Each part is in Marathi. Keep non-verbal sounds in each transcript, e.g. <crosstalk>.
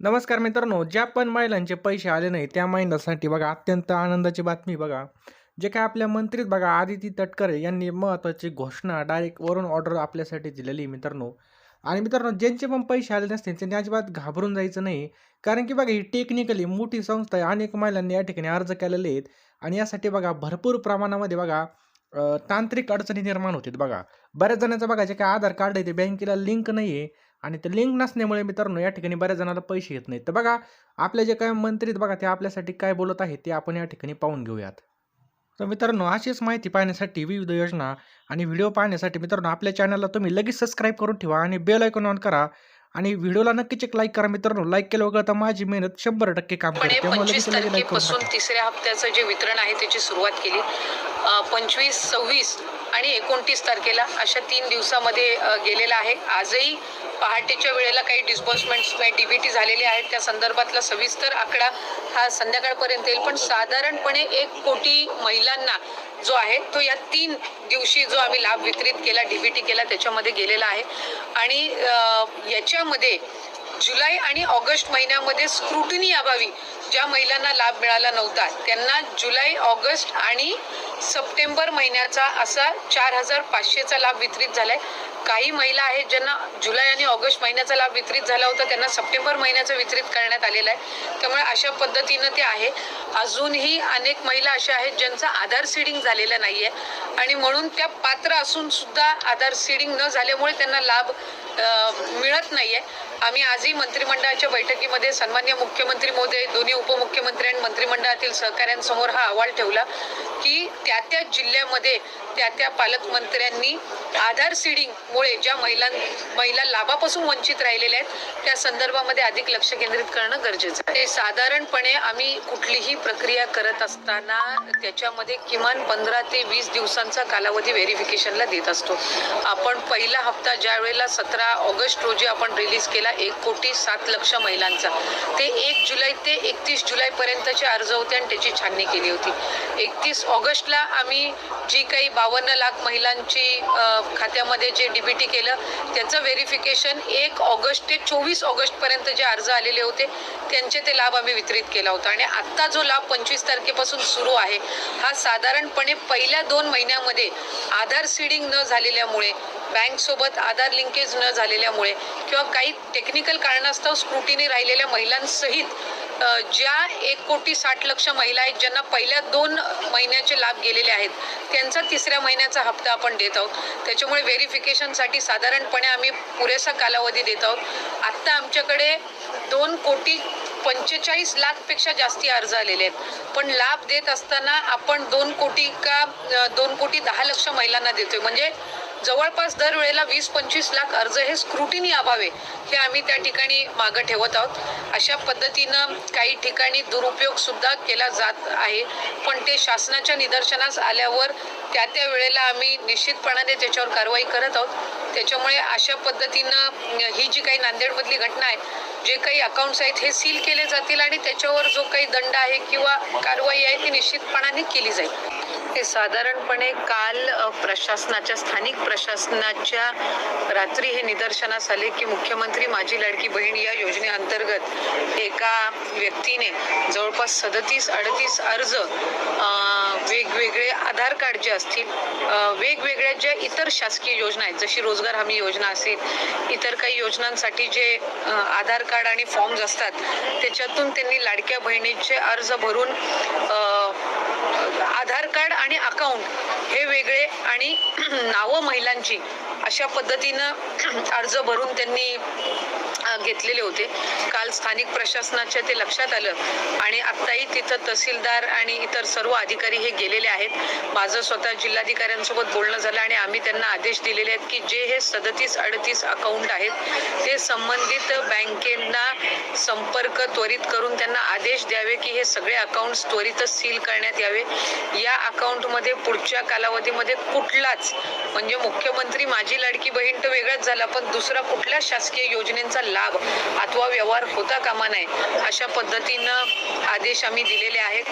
नमस्कार मित्रांनो ज्या पण महिलांचे पैसे आले नाही त्या महिलांसाठी बघा अत्यंत आनंदाची बातमी बघा. जे काय आपल्या मंत्रीत बघा आदिती तटकरे यांनी महत्त्वाची घोषणा डायरेक्ट वरून ऑर्डर आपल्यासाठी दिलेली आहे मित्रांनो. आणि मित्रांनो ज्यांचे पण पैसे आले नसतील त्यांनी अजिबात घाबरून जायचं नाही. कारण की बघा ही टेक्निकली मोठी संस्था आहे अनेक महिलांनी या ठिकाणी अर्ज केलेले आहेत. आणि यासाठी बघा भरपूर प्रमाणामध्ये बघा तांत्रिक अडचणी निर्माण होतात बघा. बऱ्याच जणांचं बघा जे काय आधार कार्ड आहे ते बँकेला लिंक नाही आहे आणि ते लिंक नसल्यामुळे मित्रांनो या ठिकाणी बऱ्याच जणांना पैसे येत नाहीत. तर बघा आपले जे काय मंत्री आहेत बघा ते आपल्यासाठी काय बोलत आहेत ते आपण या ठिकाणी पाहून घेऊयात. तर मित्रांनो अशीच माहिती पाहण्यासाठी विविध योजना आणि व्हिडिओ पाहण्यासाठी मित्रांनो आपल्या चॅनलला तुम्ही लगेच सबस्क्राईब करून ठेवा आणि बेल ऐकून ऑन करा. आणि व्हिडिओला नक्कीच एक लाईक करा मित्रांनो. लाईक केलं वगैरे तर माझी मेहनत शंभर टक्के काम करते. पंचवीस तारखेपासून. तिसऱ्या हप्त्याचं जे वितरण आहे त्याची सुरुवात केली. पंचवीस सव्वीस आणि एकोणतीस तारखेला अशा तीन दिवसामध्ये गेलेला आहे. आजही पहाटेच्या वेळेला काही डिस्बर्समेंट्स टी झालेले आहेत. त्या संदर्भातला सविस्तर आकडा हा संध्याकाळपर्यंत येईल. पण साधारणपणे एक कोटी महिलांना जो आहे तो या तीन दिवशी जो आम्ही लाभ वितरित केला डी व्ही टी केला त्याच्यामध्ये गेलेला आहे. आणि याच्यामध्ये जुलै आणि ऑगस्ट महिन्यामध्ये स्क्रुटनी अभावी ज्या महिलांना लाभ मिळाला नव्हता त्यांना जुलै ऑगस्ट आणि सप्टेंबर महिन्याचा असा चार हजार पाचशेचा लाभ वितरित झालाय. काही महिला आहेत ज्यांना जुलै आणि ऑगस्ट महिन्याचा लाभ वितरित झाला होता त्यांना सप्टेंबर महिन्याचा वितरित करण्यात आलेला आहे. त्यामुळे अशा पद्धतीनं ते आहे. अजूनही अनेक महिला अशा आहेत ज्यांचं आधार सीडिंग झालेलं आहे आणि म्हणून त्या पात्र असून सुद्धा आधार सीडिंग न झाल्यामुळे त्यांना लाभ मिळत नाही आहे आम्ही आजही मंत्रिमंडळाच्या बैठकीमध्ये सन्मान्य मुख्यमंत्री मोदी दोन्ही उपमुख्यमंत्री आणि मंत्रिमंडळातील सहकाऱ्यांसमोर हा अहवाल ठेवला की त्या त्या जिल्ह्यामध्ये त्या त्या पालकमंत्र्यांनी आधार सीडिंगमुळे ज्या महिलां महिला लाभापासून वंचित राहिलेल्या आहेत त्या संदर्भामध्ये अधिक लक्ष केंद्रित करणं गरजेचं आहे. साधारणपणे आम्ही कुठलीही प्रक्रिया करत असताना त्याच्यामध्ये किमान पंधरा ते वीस दिवसांचा कालावधी व्हेरिफिकेशनला देत असतो. आपण पहिला हप्ता ज्या वेळेला सतरा ऑगस्ट रोजी आपण रिलीज केला एक कोटी सात लक्ष महिलांचा. ते एक जुलै ते एकतीस जुलैपर्यंतचे अर्ज होते आणि त्याची छाननी केली होती. एकतीस ऑगस्टला आम्ही जी काही बावन्न लाख महिलांची खात्यामध्ये जे डीबीटी केलं त्याचं व्हेरिफिकेशन एक ऑगस्ट ते चोवीस ऑगस्टपर्यंत जे अर्ज आलेले होते त्यांचे ते लाभ आम्ही वितरित केला होता. आणि आत्ता जो लाभ पंचवीस तारखेपासून सुरू आहे हा साधारणपणे पहिल्या दोन महिन्यामध्ये आधार सीडिंग न झालेल्यामुळे बँकसोबत आधार लिंकेज न झालेल्यामुळे किंवा काही टेक्निकल कारणास्तव स्क्रुटीने राहिलेल्या महिलांसहित ज्या एक कोटी साठ लक्ष महिला आहेत ज्यांना पहिल्या दोन महिन्याचे लाभ गेलेले आहेत त्यांचा तिसऱ्या महिन्याचा हप्ता आपण देत आहोत. त्याच्यामुळे व्हेरिफिकेशनसाठी साधारणपणे आम्ही पुरेसा कालावधी देत आहोत. आत्ता आमच्याकडे दोन कोटी पंचेचाळीस लाखपेक्षा जास्ती अर्ज आलेले आहेत. पण लाभ देत असताना आपण दोन कोटी का दोन कोटी दहा लक्ष महिलांना देतोय. म्हणजे जवळपास दरवेळेला वीस पंचवीस लाख अर्ज हे स्क्रुटिनी अभावे हे आम्ही त्या ठिकाणी मागं ठेवत आहोत. अशा पद्धतीनं काही ठिकाणी दुरुपयोग सुद्धा केला जात आहे. पण ते शासनाच्या निदर्शनास आल्यावर त्या त्या वेळेला आम्ही निश्चितपणाने त्याच्यावर कारवाई करत आहोत. त्याच्यामुळे अशा पद्धतीनं ही जी काही नांदेडमधली घटना आहे जे काही अकाउंट्स आहेत हे सील केले जातील आणि त्याच्यावर जो काही दंड आहे किंवा कारवाई आहे ती निश्चितपणाने केली जाईल. ते साधारणपणे काल प्रशासनाच्या स्थानिक प्रशासनाच्या रात्री हे निदर्शनास आले की मुख्यमंत्री माझी लाडकी बहीण या योजनेअंतर्गत एका व्यक्तीने जवळपास सदतीस अडतीस अर्ज वेगवेगळे आधार कार्ड जे असतील वेगवेगळ्या ज्या इतर शासकीय योजना आहेत जशी रोजगार हमी योजना असेल इतर काही योजनांसाठी जे आधार कार्ड आणि फॉर्म्स असतात त्याच्यातून त्यांनी लाडक्या बहिणीचे अर्ज भरून आधार कार्ड आणि अकाउंट हे वेगळे आणि <clears throat> नावं महिलांची अशा पद्धतीनं <clears throat> अर्ज भरून त्यांनी घेतलेले होते. काल स्थानिक प्रशासनाच्या ते लक्षात आलं आणि आत्ताही तिथं तहसीलदार आणि इतर सर्व अधिकारी हे गेलेले आहेत. माझं स्वतः जिल्हाधिकाऱ्यांसोबत बोलणं झालं आणि आम्ही त्यांना आदेश दिलेले आहेत की जे हे सदतीस अडतीस अकाउंट आहेत ते संबंधित बँकेंना संपर्क त्वरित करून त्यांना आदेश द्यावे की हे सगळे अकाउंट्स त्वरितच सील करण्यात यावे. या अकाउंटमध्ये पुढच्या कालावधीमध्ये कुठलाच म्हणजे मुख्यमंत्री माझी लाडकी बहीण तर वेगळाच झाला पण दुसरा कुठल्या शासकीय योजनेचा लाभ अथवा व्यवहार होता कामा नये अशा पद्धतीनं आदेश आम्ही दिलेले आहेत.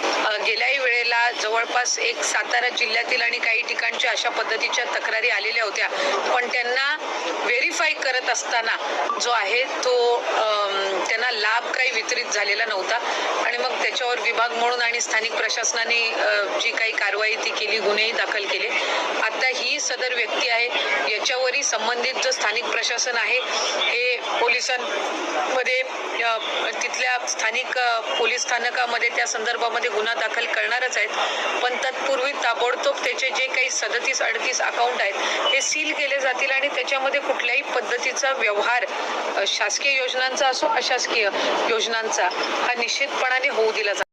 गेल्याही वेळेला जवळपास एक सातारा जिल्ह्यातील आणि काही ठिकाणच्या अशा पद्धतीच्या तक्रारी आलेल्या होत्या. पण त्यांना व्हेरीफाय करत असताना जो आहे तो त्यांना लाभ काही वितरित झालेला नव्हता. आणि मग त्याच्यावर विभाग म्हणून आणि स्थानिक प्रशासनाने जी काही कारवाई ती केली गुन्हेही दाखल केले. आता ही सदर व्यक्ती आहे याच्यावरही संबंधित जो स्थानिक प्रशासन आहे हे पोलिसांमध्ये तिथल्या स्थानिक पोलीस स्थानकामध्ये त्या संदर्भामध्ये गुन्हा दाखल करणारच आहेत. पण तत्पूर्वी ताबडतोब त्याचे जे काही सदतीस अडतीस अकाउंट आहेत हे सील केले जातील आणि त्याच्यामध्ये कुठल्याही पद्धतीचा व्यवहार शासकीय योजनांचा असो अशासकीय योजनांचा हा निश्चितपणाने होऊ दिला जातो.